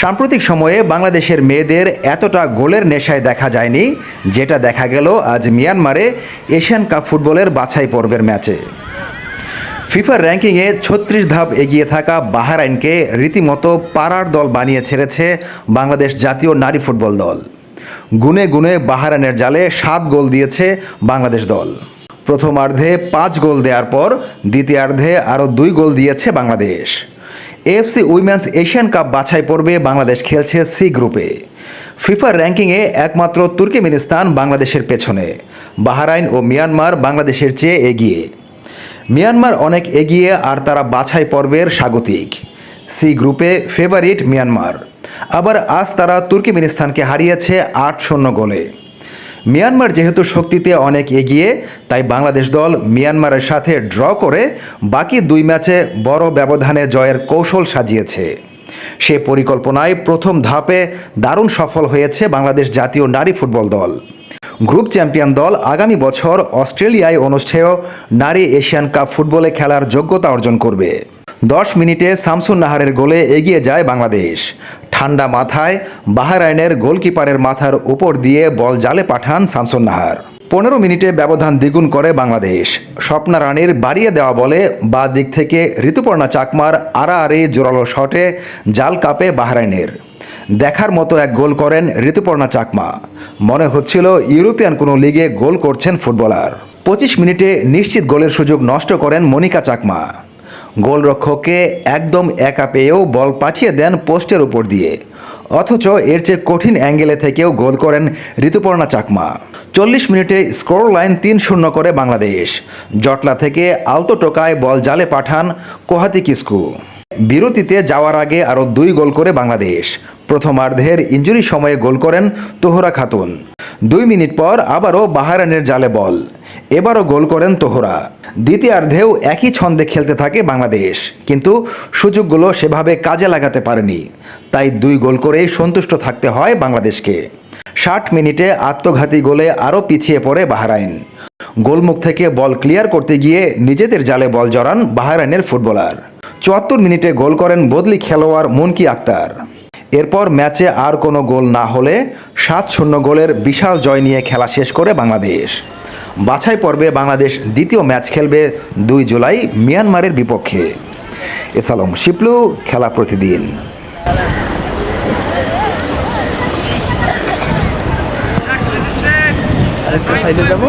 সাম্প্রতিক সময়ে বাংলাদেশের মেয়েদের এতটা গোলের নেশায় দেখা যায়নি, যেটা দেখা গেল আজ মিয়ানমারে এশিয়ান কাপ ফুটবলের বাছাই পর্বের ম্যাচে। ফিফার র্যাঙ্কিংয়ে ছত্রিশ ধাপ এগিয়ে থাকা বাহারাইনকে রীতিমতো পাড়ার দল বানিয়ে ছেড়েছে বাংলাদেশ জাতীয় নারী ফুটবল দল। গুনে গুনে বাহারাইনের জালে সাত গোল দিয়েছে বাংলাদেশ দল। প্রথমার্ধে পাঁচ গোল দেওয়ার পর দ্বিতীয়ার্ধে আরও দুই গোল দিয়েছে Bangladesh. AFC women's Asian Cup বাছাই পর্বে বাংলাদেশ খেলছে সি গ্রুপে ফিফার র্যাঙ্কিংয়ে একমাত্র তুর্কিমিনিস্তান বাংলাদেশের পেছনে। বাহারাইন ও মিয়ানমার বাংলাদেশের চেয়ে এগিয়ে। মিয়ানমার অনেক এগিয়ে আর তারা বাছাই পর্বের স্বাগতিক। সি গ্রুপে ফেভারিট মিয়ানমার। আবার আজ তারা তুর্কিমিনিস্তানকে হারিয়েছে আট শূন্য গোলে। মিয়ানমার যেহেতু শক্তিতে অনেক এগিয়ে, তাই বাংলাদেশ দল মিয়ানমারের সাথে ড্র করে বাকি দুই ম্যাচে বড় ব্যবধানে জয়ের কৌশল সাজিয়েছে। সে পরিকল্পনায় প্রথম ধাপে দারুণ সফল হয়েছে বাংলাদেশ জাতীয় নারী ফুটবল দল। গ্রুপ চ্যাম্পিয়ন দল আগামী বছর অস্ট্রেলিয়ায় অনুষ্ঠেয় নারী এশিয়ান কাপ ফুটবলে খেলার যোগ্যতা অর্জন করবে। দশ মিনিটে শামসুন নাহারের গোলে এগিয়ে যায় বাংলাদেশ। ঠান্ডা মাথায় বাহারাইনের গোলকিপারের মাথার উপর দিয়ে বল জালে পাঠান শামসুন নাহার। পনেরো মিনিটে ব্যবধান দ্বিগুণ করে বাংলাদেশ। স্বপ্না রানীর বাড়িয়ে দেওয়া বলে বা দিক থেকে ঋতুপর্ণা চাকমার আড়াআড়ি জোরালো শটে জাল কাপে বাহরাইনের। দেখার মতো এক গোল করেন ঋতুপর্ণা চাকমা। মনে হচ্ছিল ইউরোপিয়ান কোনো লিগে গোল করছেন ফুটবলার। পঁচিশ মিনিটে নিশ্চিত গোলের সুযোগ নষ্ট করেন মনিকা চাকমা। গোলরক্ষককে একদম একা পেয়েও বল পাঠিয়ে দেন পোস্টের উপর দিয়ে। অথচ এর চেয়ে কঠিন অ্যাঙ্গেলে থেকেও গোল করেন ঋতুপর্ণা চাকমা। চল্লিশ মিনিটে স্কোর লাইন তিন শূন্য করে বাংলাদেশ। জটলা থেকে আলতো টোকায় বল জালে পাঠান কোহাতি কিস্কু। বিরতিতে যাওয়ার আগে আরও দুই গোল করে বাংলাদেশ। প্রথমার্ধের ইঞ্জুরি সময়ে গোল করেন তোহরা খাতুন। দুই মিনিট পর আবারও বাহারানের জালে বল। এবারও গোল করেন তোহরা। দ্বিতীয়ার্ধেও একই ছন্দে খেলতে থাকে বাংলাদেশ। কিন্তু সুযোগগুলো সেভাবে কাজে লাগাতে পারেনি। তাই দুই গোল করেই সন্তুষ্ট থাকতে হয় বাংলাদেশকে। ষাট মিনিটে আত্মঘাতী গোলে আরও পিছিয়ে পড়ে বাহরাইন। গোলমুখ থেকে বল ক্লিয়ার করতে গিয়ে নিজেদের জালে বল জড়ান বাহরাইনের ফুটবলার। চুয়াত্তর মিনিটে গোল করেন বদলি খেলোয়াড় মুনকি আক্তার। এরপর ম্যাচে আর কোনো গোল না হলে সাত শূন্য গোলের বিশাল জয় নিয়ে খেলা শেষ করে বাংলাদেশ। বাছাই পর্বে বাংলাদেশ দ্বিতীয় ম্যাচ খেলবে দুই জুলাই মিয়ানমারের বিপক্ষে। এসালম শিপলু, খেলা প্রতিদিন। সাইডে যাব?